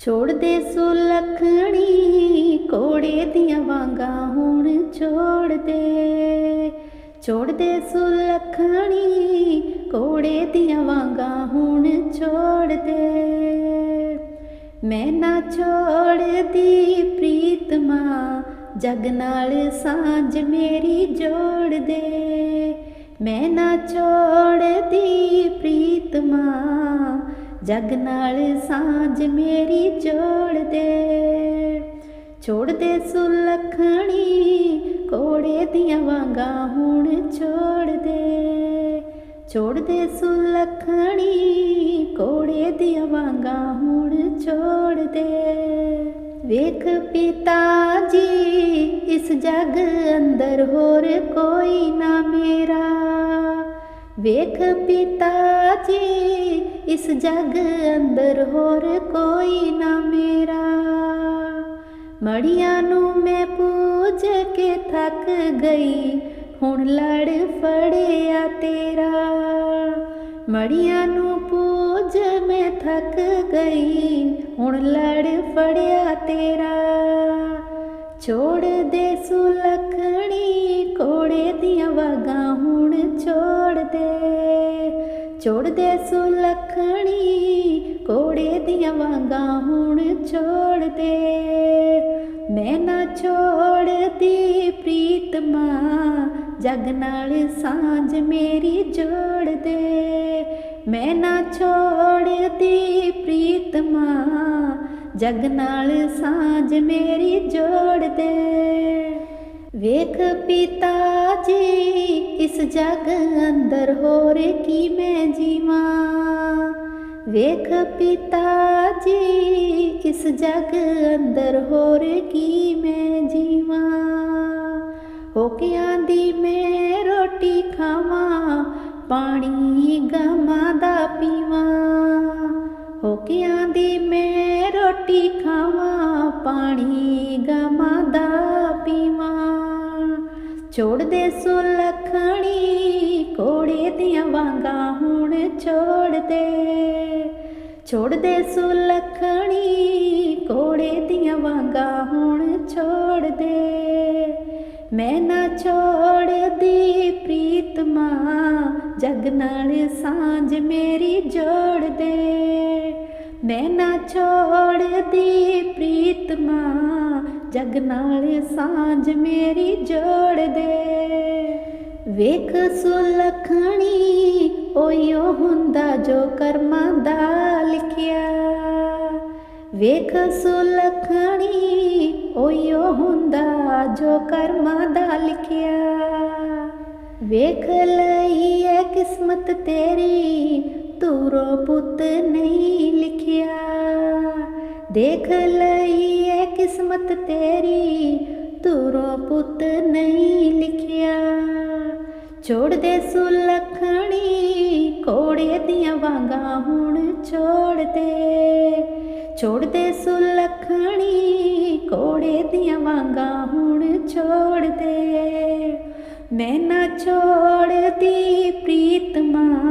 ਛੋੜ ਦੇ ਸੁਲਖਣੀ ਕੋੜੇ ਦੀਆਂ ਵਾਂਗਾਂ ਹੁਣ ਛੋੜ ਦੇ ਛੋੜ ਦੇ ਸੁਲਖਣੀ ਕੋੜੇ ਦੀਆਂ ਵਾਂਗਾਂ ਹੁਣ ਛੋੜ ਦੇ ਮੈਂ ਨਾ ਛੋੜਦੀ ਪ੍ਰੀਤਮਾ, ਜਗ ਨਾਲ ਸਾਂਝ ਮੇਰੀ ਜੋੜ ਦੇ ਮੈਂ ਨਾ ਛੋੜਦੀ ਪ੍ਰੀਤਮਾ ਜਗ ਨਾਲ ਸਾਂਝ ਮੇਰੀ ਜੋੜ ਦੇ। ਛੋੜ ਦੇ ਸੁਲਖਣੀ ਕੋੜੇ ਦੀਆਂ ਵਾਂਗਾਂ ਹੁਣ ਛੋੜ ਦੇ। ਛੋੜ ਦੇ ਸੁਲਖਣੀ ਕੋੜੇ ਦੀਆਂ ਵਾਂਗਾਂ ਹੁਣ ਛੋੜ ਦੇ। ਵੇਖ ਪਿਤਾ ਜੀ, ਇਸ ਜਗ ਅੰਦਰ ਹੋਰ ਕੋਈ ਨਾ ਮੇਰਾ। ਵੇਖ ਪਿਤਾ ਜੀ, ਇਸ ਜਗ ਅੰਦਰ ਹੋਰ ਕੋਈ ਨਾ ਮੇਰਾ। ਮੜੀਆਂ ਨੂੰ ਮੈਂ ਪੂਜ ਕੇ ਥੱਕ ਗਈ, ਹੁਣ ਲੜ ਫੜਿਆ ਤੇਰਾ। ਮੜੀਆਂ ਨੂੰ ਪੂਜ ਮੈਂ ਥੱਕ ਗਈ, ਹੁਣ ਲੜ ਫੜਿਆ ਤੇਰਾ। ਛੋੜ ਦੇ ਸੁਲਖਣੀ ਘੋੜੇ ਦੀਆਂ ਵਾਗਾਂ ਹੁਣ ਛੋੜ ਦੇ। ਛੋੜ ਦੇ ਸੁਲਖਣੀ ਕੋੜੇ ਦੀਆਂ ਵਾਗਾਂ ਹੁਣ ਛੋੜ ਦੇ। ਮੈਂ ਨਾ ਛੋੜਦੀ ਪ੍ਰੀਤਮਾ ਜਗ ਨਾਲ ਸਾਂਝ ਮੇਰੀ ਜੋੜ ਦੇ। ਮੈਂ ਨਾ ਛੋੜਦੀ ਪ੍ਰੀਤਮਾ ਜਗ ਨਾਲ ਸਾਂਝ ਮੇਰੀ ਜੋੜ ਦੇ। ਵੇਖ ਪਿਤਾ ਜੀ, ਇਸ ਜਗ ਅੰਦਰ ਹੋਰ ਕੀ ਮੈਂ ਜੀਵਾਂ? ਵੇਖ ਪਿਤਾ ਜੀ, ਇਸ ਜਗ ਅੰਦਰ ਹੋਰ ਕੀ ਮੈਂ ਜੀਵਾਂ? ਹੋ ਕੇ ਆਂਦੀ ਮੈਂ ਰੋਟੀ ਖਾਵਾਂ, ਪਾਣੀ ਗਮਾਂ ਦਾ ਪੀਵਾਂ। ਹੋ ਕੇ ਆਂਦੀ ਮੈਂ ਰੋਟੀ ਖਾਵਾਂ, ਪਾਣੀ ਗਮਾਂ ਛੋੜ ਦੇ ਸੁਲਖਣੀ ਕੋੜੇ ਦੀਆਂ ਵਾਂਗਾਂ ਹੁਣ ਛੋੜ ਦੇ ਛੋੜ ਦੇ ਸੁਲਖਣੀ ਕੋੜੇ ਦੀਆਂ ਵਾਂਗਾਂ ਹੁਣ ਛੋੜ ਦੇ ਮੈਂ ਨਾ ਛੋੜਦੀ ਪ੍ਰੀਤਮਾ ਜਗ ਨਾਲ ਸਾਂਝ ਮੇਰੀ ਜੋੜ ਦੇ ਮੈਂ ਨਾ ਛੋੜਦੀ ਪ੍ਰੀਤਮਾ ਜਗ ਨਾਲ ਸਾਂਝ ਮੇਰੀ ਜੋੜ ਦੇ। ਵੇਖ ਸੁਲਖਣੀ ਓਯੋ ਹੁੰਦਾ ਜੋ ਕਰਮਾਂ ਦਾ ਲਿਖਿਆ। ਵੇਖ ਸੁਲਖਣੀ ਓਯੋ ਹੁੰਦਾ ਜੋ ਕਰਮਾਂ ਦਾ ਲਿਖਿਆ। ਵੇਖ ਲਈ ਐ ਕਿਸਮਤ ਤੇਰੀ ਤੂਰੋ ਪੁੱਤ ਨਹੀਂ ਲਿਖਿਆ। ਦੇਖ ਲਈ ਐ ਕਿਸਮਤ ਤੇਰੀ, ਤੂਰੋ ਪੁੱਤ ਨਹੀਂ ਲਿਖਿਆ। ਛੋੜ ਦੇ ਸੁਲਖਣੀ ਕੋੜੇ ਦੀਆਂ ਵਾਂਗਾਂ ਹੁਣ ਛੋੜ ਦੇ। ਛੋੜ ਦੇ ਸੁਲਖਣੀ ਕੋੜੇ ਦੀਆਂ ਵਾਂਗਾਂ ਹੁਣ ਛੋੜ ਦੇ। ਮੈਂ ਨਾ ਛੋੜਦੀ ਪ੍ਰੀਤਮਾ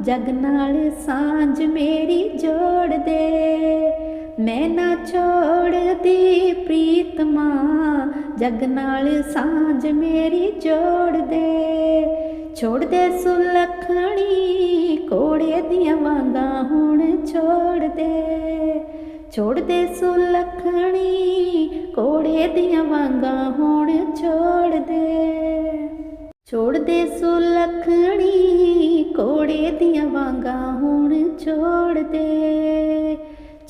ਜਗ ਨਾਲ ਸਾਂਝ ਮੇਰੀ ਜੋੜ ਦੇ। ਮੈਂ ਨਾ ਛੋੜਦੀ ਪ੍ਰੀਤਮਾ ਜਗ ਨਾਲ ਸਾਂਝ ਮੇਰੀ ਜੋੜ ਦੇ। ਛੋੜ ਦੇ ਸੁਲਖਣੀ ਕੋੜੇ ਦੀਆਂ ਵਾਂਗਾਂ ਹੁਣ ਛੋੜ ਦੇ। ਛੋੜ ਦੇ ਸੁਲਖਣੀ ਕੋੜੇ ਦੀਆਂ ਵਾਂਗਾਂ ਹੁਣ ਛੋੜ ਦੇ। ਛੋੜ ਦੇ ਸੁਲਖਣੀ ਕੋੜੇ ਦੀਆਂ ਵਾਂਗਾਂ ਹੁਣ ਛੋੜ ਦੇ।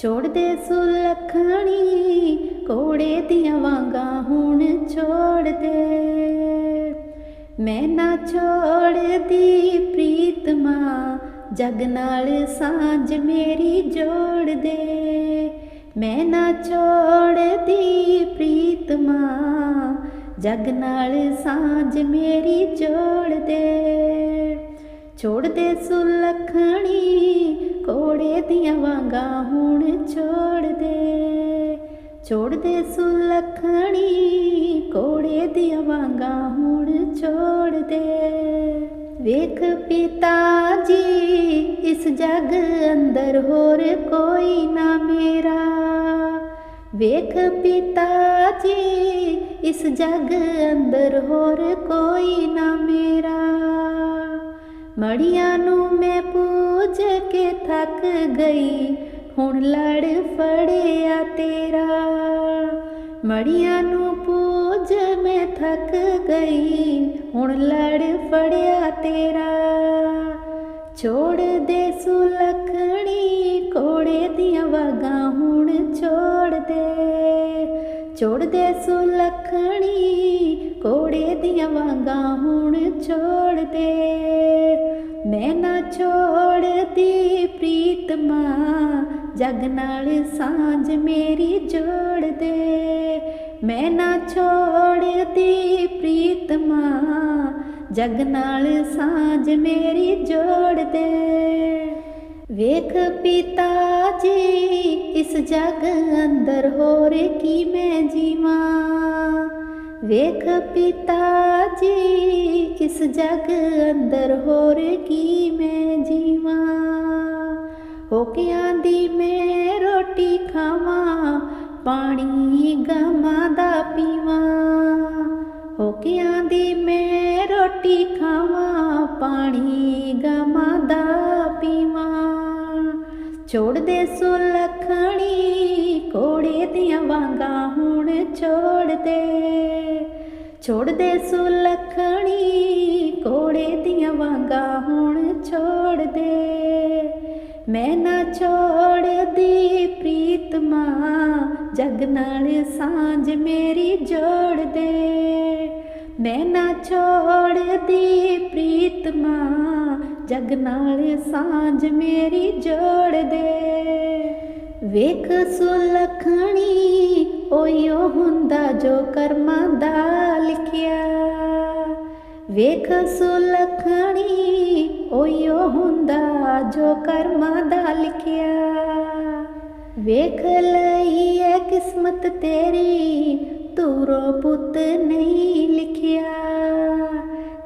ਛੋੜ ਦੇ ਸੁਲਖਣੀ ਕੋੜੇ ਦੀਆਂ ਵਾਂਗਾਂ ਹੁਣ ਛੋੜ ਦੇ। ਮੈਂ ਨਾ ਛੋੜਦੀ ਪ੍ਰੀਤਮਾ ਜਗ ਨਾਲ ਸਾਂਝ ਮੇਰੀ ਜੋੜ ਦੇ। ਮੈਂ ਨਾ ਛੋੜਦੀ ਪ੍ਰੀਤਮਾ ਜਗ ਨਾਲ ਸਾਂਝ ਮੇਰੀ ਜੋੜ ਦੇ। ਛੋੜ ਦੇ ਸੁਲਖਣੀ ਘੋੜੇ ਦੀਆਂ ਵਾਂਗਾਂ ਹੁਣ ਛੋੜ ਦੇ ਛੋੜ ਦੇ ਸੁਲਖਣੀ ਕੋੜੇ ਦੀਆਂ ਵਾਂਗਾਂ ਹੁਣ ਛੋੜ ਦੇ ਵੇਖ ਪਿਤਾ ਜੀ, ਇਸ ਜਗ ਅੰਦਰ ਹੋਰ ਕੋਈ ਨਾ ਮੇਰਾ। ਵੇਖ ਪਿਤਾ ਜੀ, ਇਸ ਜਗ ਅੰਦਰ ਹੋਰ ਕੋਈ ਨਾ ਮੇਰਾ। ਮੜੀਆਂ ਨੂੰ ਮੈਂ ਪੂਜ ਕੇ ਥੱਕ ਗਈ। ਹੁਣ ਲੜ ਫੜਿਆ ਤੇਰਾ। ਮੜੀਆਂ ਨੂੰ ਪੂਜ ਮੈਂ ਥੱਕ ਗਈ। ਹੁਣ ਲੜ ਫੜਿਆ ਤੇਰਾ। ਛੋੜ ਦੇ ਸੁਲਖਣੀ ਕੋੜੇ ਦੀਆਂ ਵਾਗਾਂ ਹੁਣ ਛੋੜ ਦੇ। ਛੋੜ ਦੇ ਸੁਲਖਣੀ ਕੋੜੇ ਦੀਆਂ ਵਾਗਾਂ ਹੁਣ ਛੋੜ ਦੇ। ਮੈਂ ਨਾ ਛੋੜਦੀ ਪ੍ਰੀਤਮਾ ਜਗ ਨਾਲ ਸਾਂਝ ਮੇਰੀ ਜੋੜ ਦੇ। ਮੈਂ ਨਾ ਛੋੜਦੀ ਪ੍ਰੀਤਮਾ ਜਗ ਨਾਲ ਸਾਂਝ ਮੇਰੀ ਜੋੜ ਦੇ। ਵੇਖ ਪਿਤਾ ਜੀ, ਇਸ ਜਗ ਅੰਦਰ ਹੋਰ ਕੀ ਮੈਂ ਜੀਵਾਂ? ਵੇਖ ਪਿਤਾ ਜੀ, ਕਿਸ ਜਗ ਅੰਦਰ ਹੋਰ ਕੀ ਮੈਂ ਜੀਵਾਂ? ਹੋ ਕੇ ਆਂਦੀ ਮੈਂ ਰੋਟੀ ਖਾਵਾਂ, ਪਾਣੀ ਗਮਾਂ ਦਾ ਪੀਵਾਂ? ਹੋ ਕੇ ਆਂਦੀ ਮੈਂ ਰੋਟੀ ਖਾਵਾਂ, ਪਾਣੀ ਗਮਾਂ ਦਾ ਪੀਵਾਂ? ਛੋੜ ਦੇ ਸੁਲਖਣੀ ਕੋੜੇ ਦੀਆਂ ਵਾਂਗਾਂ ਹੁਣ ਛੋੜ ਦੇ। ਛੋੜ ਦੇ ਸੁਲਖਣੀ ਕੋੜੇ ਦੀਆਂ ਵਾਂਗਾਂ ਹੁਣ ਛੋੜ ਦੇ। ਮੈਂ ਨਾ ਛੋੜਦੀ ਪ੍ਰੀਤਮਾ ਜਗ ਨਾਲ ਸਾਂਝ ਮੇਰੀ ਜੋੜ ਦੇ। ਮੈਂ ਨਾ ਛੋੜਦੀ ਪ੍ਰੀਤਮਾ ਜਗ ਨਾਲ ਸਾਂਝ ਮੇਰੀ ਜੋੜ ਦੇ। ਵੇਖ ਸੁਲਖਣੀ ਓਯੋ ਹੁੰਦਾ ਜੋ ਕਰਮਾਂ ਦਾ ਲਿਖਿਆ। ਵੇਖ ਸੁਲਖਣੀ ਓਯੋ ਹੁੰਦਾ ਜੋ ਕਰਮਾਂ ਦਾ ਲਿਖਿਆ। ਵੇਖ ਲਈ ਐ ਕਿਸਮਤ ਤੇਰੀ ਤੂਰੋ ਪੁੱਤ ਨਹੀਂ ਲਿਖਿਆ।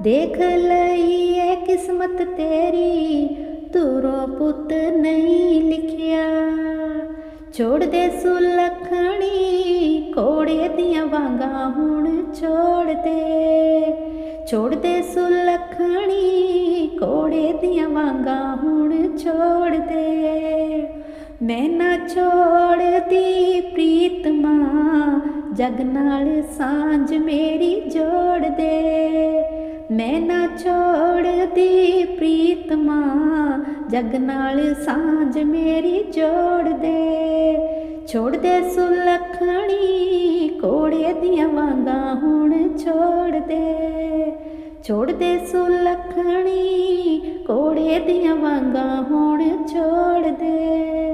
ਦੇਖ ਲਈ ਐ ਕਿਸਮਤ ਤੇਰੀ ਤੂਰੋ ਪੁੱਤ ਨਹੀਂ ਲਿਖਿਆ। ਛੋੜ ਦੇ ਸੁਲਖਣੀ ਕੋੜੇ ਦੀਆਂ ਵਾਂਗਾਂ ਹੁਣ ਛੋੜ ਦੇ ਛੋੜ ਦੇ ਸੁਲਖਣੀ ਕੋੜੇ ਦੀਆਂ ਵਾਂਗਾਂ ਹੁਣ ਛੋੜ ਦੇ ਮੈਂ ਨਾ ਛੋੜਦੀ ਪ੍ਰੀਤਮਾ ਜਗ ਨਾਲ ਸਾਂਝ ਮੇਰੀ ਜੋੜ ਦੇ ਮੈਂ ਨਾ ਛੋੜਦੀ ਪ੍ਰੀਤਮਾ ਜਗ ਨਾਲ ਸਾਂਝ ਮੇਰੀ ਜੋੜ ਦੇ ਛੋੜ ਦੇ ਸੁਲਖਣੀ ਕੋੜੇ ਦੀਆਂ ਵਾਂਗਾਂ ਹੁਣ ਛੋੜ ਦੇ ਛੋੜ ਦੇ ਸੁਲਖਣੀ ਕੋੜੇ ਦੀਆਂ ਵਾਂਗਾਂ ਹੁਣ ਛੋੜ ਦੇ